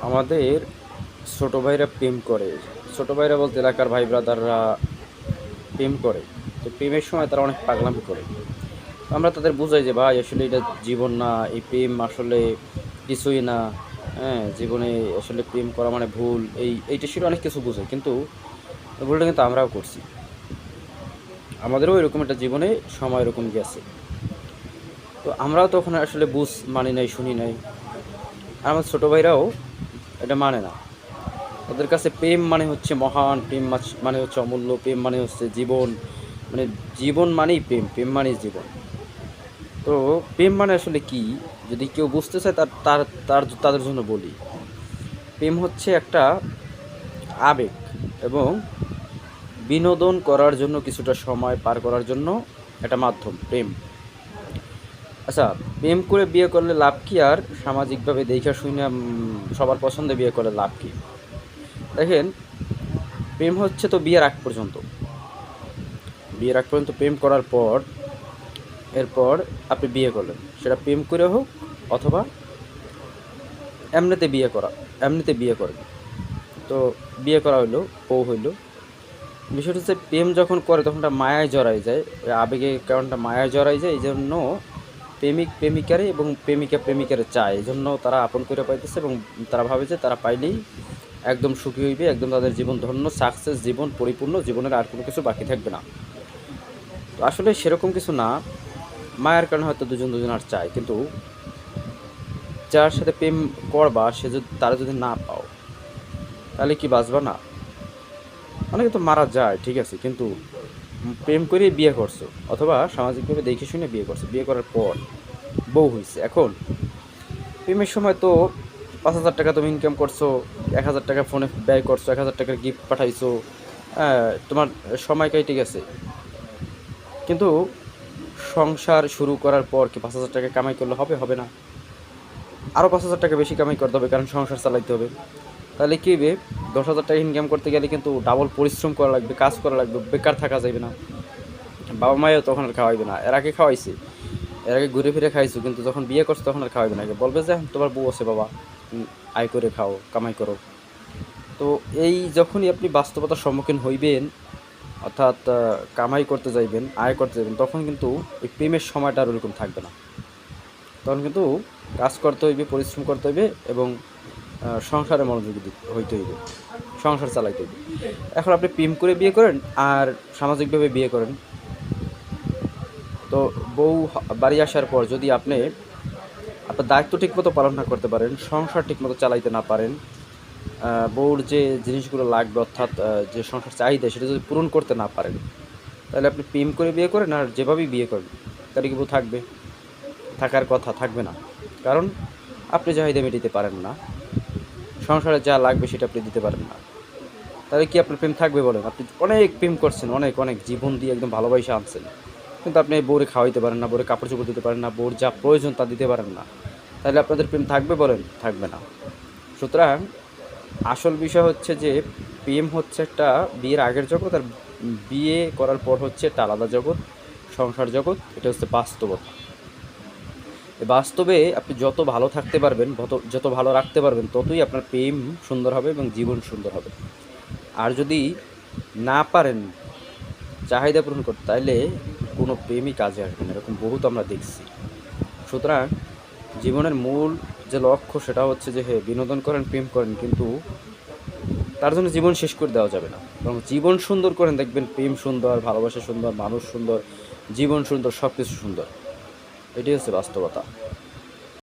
আমাদের ছোট ভাইরা প্রেম করে। ছোট ভাইরা বলতে এলাকার ভাই ব্রাদাররা প্রেম করে। তো প্রেমের সময় তারা অনেক পাগলামি করে। আমরা তাদের বুঝাই যে, ভাই, আসলে এটা জীবন না। এই প্রেম আসলে কিছুই না। হ্যাঁ জীবনে আসলে প্রেম করা মানে ভুল। এই, এইটা ছিল অনেক কিছু বুঝাই। কিন্তু ভুলটা কিন্তু আমরাও করছি। আমাদেরও এরকম একটা জীবনে সময় এরকম গেছে। তো আমরাও তখন আসলে বুঝ মানি নাই, শুনি নাই। আমার ছোটো ভাইরাও এটা মানে না। ওদের কাছে প্রেম মানে হচ্ছে মহান, প্রেম মানে হচ্ছে অমূল্য, প্রেম মানে হচ্ছে জীবন। মানে জীবন মানেই প্রেম প্রেম মানেই জীবন। তো প্রেম মানে আসলে কি? যদি কেউ বুঝতে চায় তার তার তার, তাদের জন্য বলি। প্রেম হচ্ছে একটা আবেগ এবং বিনোদন করার জন্য কিছুটা সময় পার করার জন্য একটা মাধ্যম, প্রেম। আচ্ছা প্রেম করে বিয়ে করলে লাভ কি আর? সামাজিকভাবে দেখা শুনে সবার পছন্দে বিয়ে করলে লাভ কি? দেখেন, প্রেম হচ্ছে তো বিয়ের আগ পর্যন্ত। বিয়ের আগ পর্যন্ত প্রেম করার পর, এরপর আপনি বিয়ে করলেন। সেটা প্রেম করে হোক অথবা এমনিতে বিয়ে করা, এমনিতে বিয়ে করেন তো বিয়ে করা হইল, বউ হইল। বিষয়টা হচ্ছে, প্রেম যখন করে, তখন মায়ায় জড়াই যায়। আবেগে কারণটা মায়ায় জড়াই যায়, এই জন্য প্রেমিক, প্রেমিকারে এবং প্রেমিকা, প্রেমিকারে চায়। এই জন্য তারা আপন করে পাইতেছে এবং তারা ভাবে যে তারা পাইলেই একদম সুখী হইবে, একদম তাদের জীবন ধন্য সাকসেস জীবন পরিপূর্ণ, জীবনের আর কোনো কিছু বাকি থাকবে না। তো আসলে সেরকম কিছু না। মায়ের কারণে হয়তো দুজন দুজন আর চায়, কিন্তু যার সাথে প্রেম করবা, সে যদি, তারা যদি না পাও, তাহলে কি বাঁচবা না? অনেকে তো মারা যায়, ঠিক আছে, কিন্তু প্রেম করে বিয়ে করছ, অথবা সামাজিকভাবে দেখে শুনে বিয়ে করছ, বিয়ে করার পর বউ হয়েছে এখন প্রেমের সময় তো পাঁচ হাজার টাকা তুমি ইনকাম করছ, এক হাজার টাকা ফোনে ব্যয় করছ, এক হাজার টাকার গিফট পাঠাইছো হ্যাঁ তোমার সময় কেটে গেছে। কিন্তু সংসার শুরু করার পর কি পাঁচ হাজার টাকা কামাই করলে হবে? হবে না। আরও পাঁচ হাজার টাকা বেশি কামাই করতে হবে, কারণ সংসার চালাইতে হবে। তাহলে কী হবে দশ হাজার টাকা ইনকাম করতে গেলে কিন্তু ডাবল পরিশ্রম করা লাগবে কাজ করা লাগবে বেকার থাকা যাবে না। বাবা মায়েও তখন আর খাওয়াইবে না। এর আগে খাওয়াইছে এর আগে ঘুরে ফিরে খাইছো কিন্তু যখন বিয়ে করছ তখন আর খাওয়াইবে না। বলবে যে "হ্যাঁ, তোমার বউ আছে বাবা আয় করে খাও কামাই করো। তো এই যখনই আপনি বাস্তবতার সম্মুখীন হইবেন অর্থাৎ কামাই করতে যাইবেন আয় করতে যাবেন তখন কিন্তু ওই প্রেমের সময়টা আর ওরকম থাকবে না। তখন কিন্তু কাজ করতে হইবে পরিশ্রম করতে হইবে এবং সংসারে মনোযোগী হইতে হইবে, সংসার চালাইতে হইবে। এখন আপনি প্রেম করে বিয়ে করেন আর সামাজিকভাবে বিয়ে করেন। তো বউ বাড়ি আসার পর যদি আপনি আপনার দায়িত্ব ঠিকমতো পালন না করতে পারেন, সংসার ঠিকমতো চালাইতে না পারেন বউর যে জিনিসগুলো লাগবে অর্থাৎ যে সংসার চাহিদা, সেটা যদি পূরণ করতে না পারেন, তাহলে আপনি প্রেম করে বিয়ে করেন আর যেভাবেই বিয়ে করেন তাহলে কি থাকবে? থাকার কথা থাকবে না। কারণ আপনি চাহিদা মেটাতে পারেন না। সংসারে যা লাগবে সেটা আপনি দিতে পারেন না। তাহলে কি আপনার প্রেম থাকবে বলেন? আপনি অনেক প্রেম করছেন, অনেক অনেক জীবন দিয়ে একদম ভালোবাসে আনছেন। কিন্তু আপনি বউরে খাওয়াইতে পারেন না, বউরে কাপড় চোপড় দিতে পারেন না, বউর যা প্রয়োজন তা দিতে পারেন না। তাহলে আপনাদের প্রেম থাকবে বলেন? থাকবে না। সুতরাং আসল বিষয় হচ্ছে যে, প্রেম হচ্ছে একটা বিয়ের আগের জগৎ আর বিয়ে করার পর হচ্ছে একটা আলাদা জগৎ, সংসার জগৎ, এটা হচ্ছে বাস্তবতা। বাস্তবে আপনি যত ভালো থাকতে পারবেন, যত- ভালো রাখতে পারবেন, ততই আপনার প্রেম সুন্দর হবে এবং জীবন সুন্দর হবে। আর যদি না পারেন চাহিদা পূরণ করতে তাহলে কোনো প্রেমই কাজে আসবে না। এরকম বহুত আমরা দেখছি। সুতরাং জীবনের মূল যে লক্ষ্য, সেটা হচ্ছে যে হ্যাঁ বিনোদন করেন, প্রেম করেন, কিন্তু তার জন্য জীবন শেষ করে দেওয়া যাবে না। এবং জীবন সুন্দর করেন, দেখবেন প্রেম সুন্দর, ভালোবাসা সুন্দর, মানুষ সুন্দর, জীবন সুন্দর সব কিছু সুন্দর। リュスラストバタ